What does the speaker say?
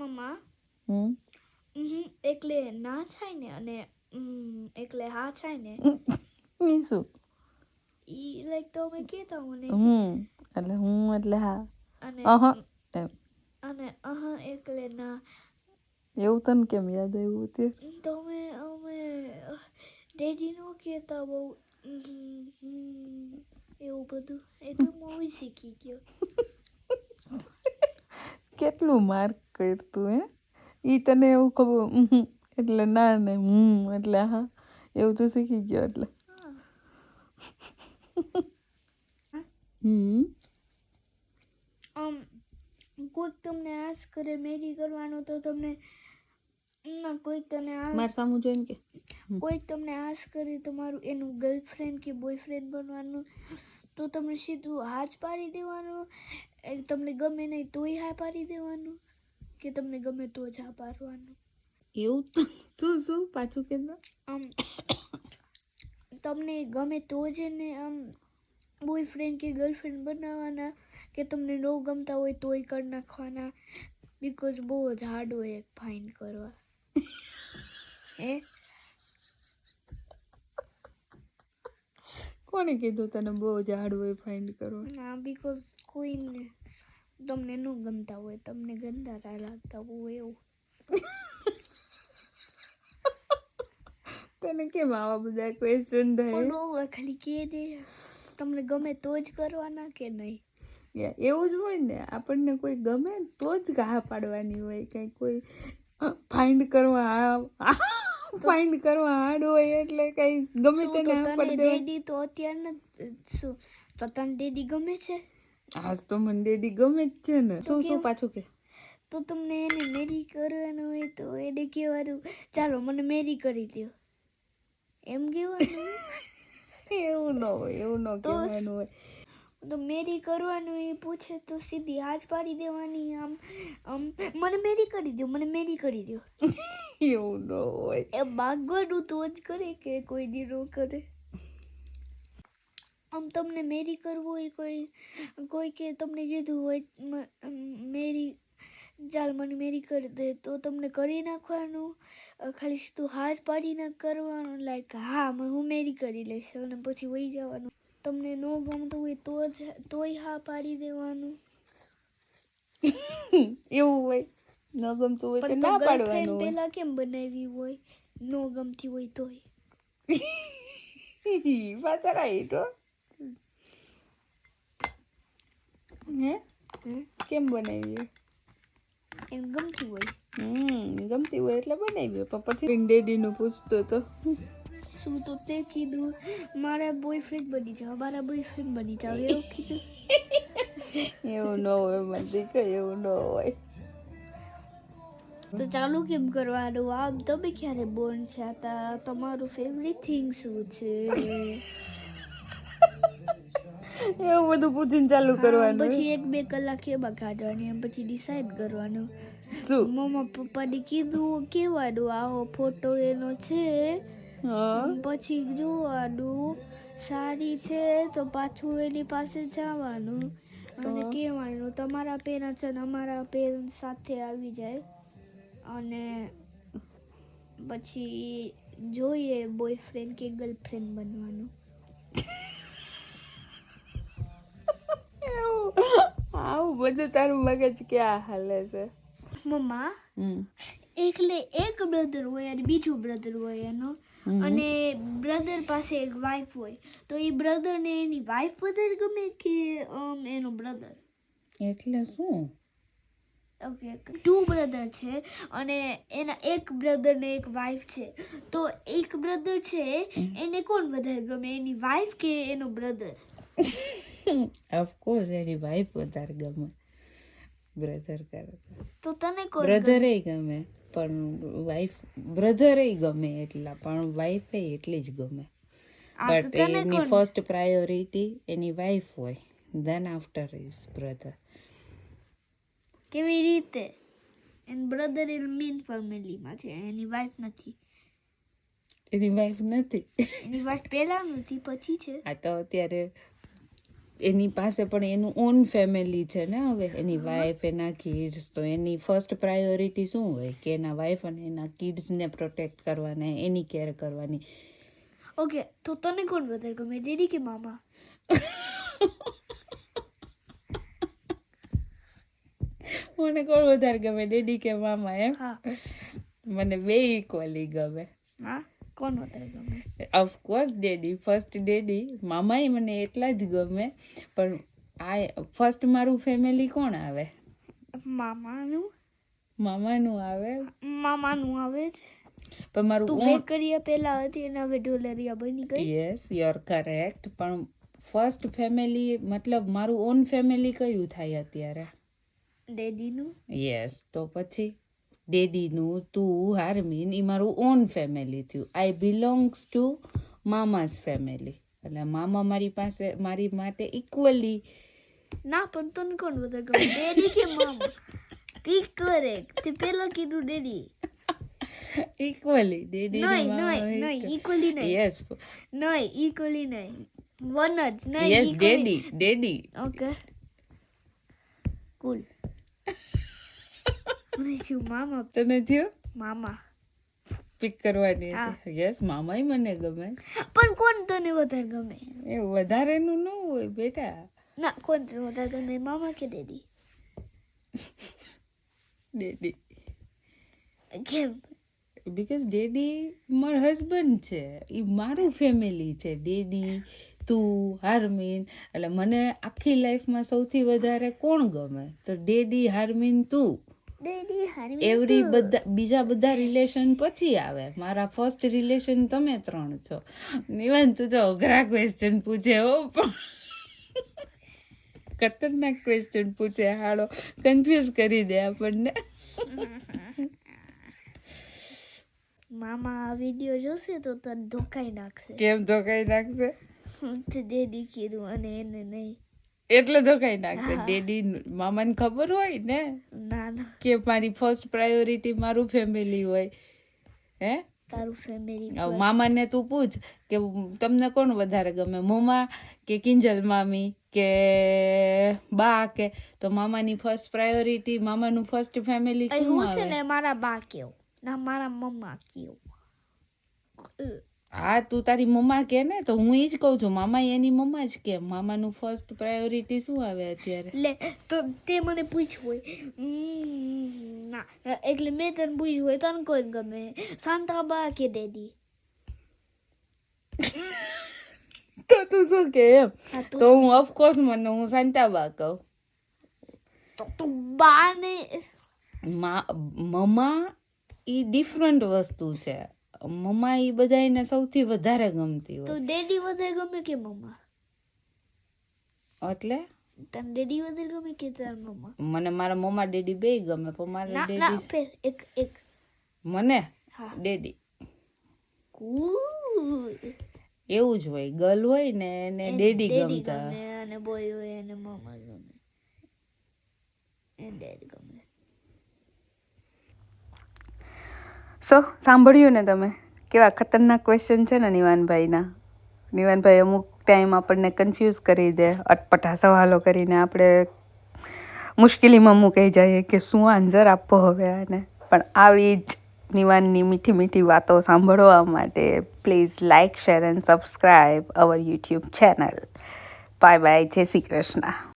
મમ્મા હમ. એકલે ના થાય ને અને એકલે હા થાય ને? ઈ શું? ઈ લાઈક તમે કહેતા મને હમ એટલે હું એટલે હા. અને અહ અને અહ એકલે ના. એવું તને કેમ યાદ આવ્યું તે? તમે અમે ડેડી નો કહેતા બહુ એવું બધું. એ તો હું શીખી ગયો. કેટલું માર્ક કરતું હે? એ તને એવું ખબર એટલે ના ને હમ એટલે હા એવું તો શીખી ગયો એટલે. હમ. કોઈક તમને આસ કરે મેરી કરવાનો તો તમને ના કોઈક તને આ સામે જોઈને કે. કોઈક તમને આસ કરે તમારું એનું ગર્લફ્રેન્ડ કે બોયફ્રેન્ડ બનવાનું તો તમને સીધું હાથ પાડી દેવાનું એ તમને ગમે નહીં તોય હા પાડી દેવાનું કે તમને ગમે તો જ હા પાડવાનું. એવું તો શું શું? પાછું કે આમ તમને ગમે તો જ ને આમ બોયફ્રેન્ડ કે ગર્લફ્રેન્ડ બનાવવાના કે તમને ન ગમતા હોય તોય કરી નાખવાના બિકોઝ બહુ જ હાર્ડ હોય એક ફાઇન કરવા. હે? કોને કીધું તને બહુ ઝાડ હોય ફાઇન્ડ કરો ના બીકોઝ કોઈને તમને ન ગમતા હોય તમને ગંદારા લાગતા હોય એવું. તને કેમ આવા બધા ક્વેશ્ચન થાય? ખાલી કે દે. તમને ગમે તો જ કરવાના કે નહીં? એવું જ હોય ને આપણને કોઈ ગમે તો જ ઘા પાડવાની હોય કંઈ કોઈ ફાઇન્ડ કરવા ફાઇન્ડ કરવા હાર્ડ હોય એટલે કઈ ગમે તેને હા તને ડેડી તો અત્યારના શું તો તને ડેડી ગમે છે? આજ તો મને ડેડી ગમે જ છે ને. શું શું પાછું કે? તો તમને એને મેરી કરવાનું હોય તો એને કહેવાનું ચાલો મને મેરી કરી દો એમ કહેવાનું? એવું ન હોય એવું ન કહેવાનું હોય. તો મેરી કરવાનું એ પૂછે તો સીધી હાથ પાડી દેવાની આમ આમ મને મેરી કરી દો મને મેરી કરી દો એવું ન હોય એ માગવાનું તો જ કરે કે કોઈ દી ન કરે. આમ તમને મેરી કરવું હોય કોઈ કોઈ કે તમને કીધું હોય મેરી ચાલ મને મેરી કરી દે તો તમને કરી નાખવાનું. ખાલી સીધું હાથ પાડીને કરવાનું લાઈક હા હું મેરી કરી લઈશ અને પછી વહી જવાનું. તમને ન ગમતું હોય તો જ તોય હા પાડી દેવાનું. એવું હોય. ન ગમતું હોય તો ના પાડવાનું પેલા કેમ બનાવી હોય? ન ગમતી હોય તો પાછા રાઈટ હો. હે? કેમ બનાવી એમ ગમતી હોય. હમ ગમતી હોય એટલે બનાવી પણ પછી ડેડી નું પૂછતો તો. શું તો તે કીધું? મારા બોયફ્રેન્ડ બની જાવ મારા બોયફ્રેન્ડ બની જાવ એવું કીધું. એવું ન હોય મને કે એવું ન હોય. તો ચાલુ કેમ કરવાનું? આમ તમે ક્યારે બોર્ન છે? હતા તમારું ફેવરિટ થિંગ શું છે? એવું બધું પૂછીને ચાલુ કરવાનું. પછી એક બે કલાક એમાં કાઢવાની પછી ડિસાઈડ કરવાનું. શું? મમ્મા પપ્પાને કીધું કેવાનું? આવો ફોટો એનો છે. પછી જોવાનું સારી છે તો પાછું એની પાસે જવાનું. અને કહેવાનું તમારા પેરેન્ટ્સ અને અમારા પેરેન્ટ્સ સાથે આવી જાય. અને પછી જોઈએ બોયફ્રેન્ડ કે ગર્લફ્રેન્ડ બનવાનું. આવું બધું તારું મગજ ક્યાં હાલે છે? મમ્મા એકલે એક બ્રધર હોય અને બીજું બ્રધર હોય એનો. અને બ્રધર પાસે એક વાઈફ હોય. તો એ બ્રધરને એની વાઈફ વધારે ગમે કે એનો બ્રધર એટલે શું? ઓકે ટુ બ્રધર છે અને એના એક બ્રધર ને એક વાઈફ છે. તો એક બ્રધર છે એને કોણ વધારે ગમે? એની વાઈફ કે એનો બ્રધર ઓફકોર્સ એની વાઈફ વધારે ગમે. બ્રધર કરતા તો. તને કોણ બ્રધરે ગમે? પણ વાઈફ બ્રધરે ગમે એટલા પણ વાઈફ એટલી જ ગમે. બટ તને એની ફર્સ્ટ પ્રાયોરિટી એની વાઈફ હોય. ધેન આફ્ટર ઇઝ બ્રધર કેવી રીતે? એન બ્રધર ઇન મીન ફેમિલીમાં છે એની વાઈફ નથી. એની વાઈફ નથી. એની વાઈફ પહેલા નથી પછી છે. આ તો અત્યારે એની પાસે પણ એનું ઓન ફેમિલી છે ને હવે. એની વાઈફ એના કિડ્સ તો એની ફર્સ્ટ પ્રાયોરિટી શું હોય? કે એના વાઈફ અને એના કિડ્સને પ્રોટેક્ટ કરવાના એની કેર કરવાની. ઓકે તો તને કોણ વધારે ગમે ડેડી કે મામા? મને કોણ વધારે ગમે ડેડી કે મામા એમ? મને બે ઇક્વલી ગમે. હા? કોણ વધારે ગમે? Of course daddy. First daddy. મામાય મને એટલા જ ગમે પણ આ ફર્સ્ટ મારું ફેમિલી કોણ આવે? મામાનું? મામાનું આવે. મામાનું આવે છે પણ મારું તું વેકરિયા પહેલા હતી અને હવે ડોલરિયા બની ગઈ? યસ યુ આર કરેક્ટ પણ ફર્સ્ટ ફેમિલી મતલબ મારું ઓન ફેમિલી કયું થાય અત્યારે? ડેડીનું યસ તો પછી ડેડીનું તું હારમીન એ મારું ઓન ફેમિલી થયું I belongs to mama's family એટલે મામા મારી પાસે મારી માટે ઇક્વલી ના પણ તને કોણ વધારે ગમે ડેડી કે મામા કી કરે તે પહેલા કીધું ડેડી ઇક્વલી ડેડી નહીં નહીં નહીં ઇક્વલી નહીં યસ નહીં ઇક્વલી નહીં વન જ નહીં yes equally- daddy daddy okay cool મને શું મામા? તને થયો? મામા. પિક કરવાની હતી. યસ મામાય મને ગમે. પણ કોણ તને વધારે ગમે? એ વધારેનું ન હોય બેટા. ના કોણ તને વધારે ગમે? મામા કે ડેડી? ડેડી. કેમ? બીકોઝ ડેડી માર હસબન્ડ છે. એ મારું ફેમિલી છે. ડેડી તું હાર્મીન. એટલે મને આખી લાઈફમાં સૌથી વધારે કોણ ગમે? તો ડેડી હાર્મીન તું. એવરી બધા બીજા બધા રિલેશન પછી આવે. મારા ફર્સ્ટ રિલેશન તમે ત્રણ છો. નિવાન તું તો અઘરા ક્વેશ્ચન પૂછે હો. ખતરનાક ક્વેશ્ચન પૂછે હાડો કન્ફ્યુઝ કરી દે આપણને. મામા આ વીડિયો જોશે તો તને ધોકાઈ નાખશે. કેમ ધોકાઈ નાખશે? તે દેદી કીધું અને એને નહીં. એટલે ધોકાઈ નાખશે હા. ડેડી મામાને ખબર હોય ને કે મારી ફર્સ્ટ પ્રાયોરિટી મારું ફેમિલી હોય. હે? તારું ફેમિલી મામાને તું પૂછ કે તમને કોણ વધારે ગમે? મોમા કે કિંજલ મામી કે બા કે? તો મામાની ફર્સ્ટ પ્રાયોરિટી મામાનું ફર્સ્ટ ફેમિલી હું છે ને મારા બા કેવું? ના મારા મમ્મા કેવું? હા તું તારી મમ્મા કે ને તો હું એ જ કહું છું મામા એની મમ્મા જ કે મામાનું ફર્સ્ટ પ્રાયોરિટી શું આવે અત્યારે? લે તો તે મને પૂછ્યું હોય. ના એટલે મેં તને પૂછ્યું હોય તને કોઈ ગમે? શાંતા બા કે ડેડી? તો તું શું કે એમ? તો હું ઓફકોર્સ મને હું શાંતાબા કહું. તો તું બા ને મમ્મા એ ડિફરન્ટ વસ્તુ છે. મમ્મા એ બધાને સૌથી વધારે ગમતી તો ડેડી વધારે ગમે કે મમ્મા? એટલે? તને ડેડી વધારે ગમે કે તાર મમ્મા? મને મારા મમ્મા ડેડી બે ગમે પણ મારા ડેડી એક એક. મને? હા. ડેડી. એવું જ હોય ગર્લ હોય ને એને ડેડી ગમતા. ગમે અને બોય હોય એને મમ્મા ગમે. એને ડેડ ગમે. સો સાંભળ્યું ને તમે? કેવા ખતરનાક ક્વેશ્ચન છે ને નિવાનભાઈના? નિવાનભાઈ અમુક ટાઈમ આપણને કન્ફ્યુઝ કરી દે, અટપટા સવાલો કરીને આપણે મુશ્કેલીમાં મૂકાઈ જઈએ કે શું આન્સર આપવો હવે આને? પણ આવી જ નિવાનની મીઠી મીઠી વાતો સાંભળવા માટે please like share and subscribe our YouTube channel bye bye Jai Shri Krishna.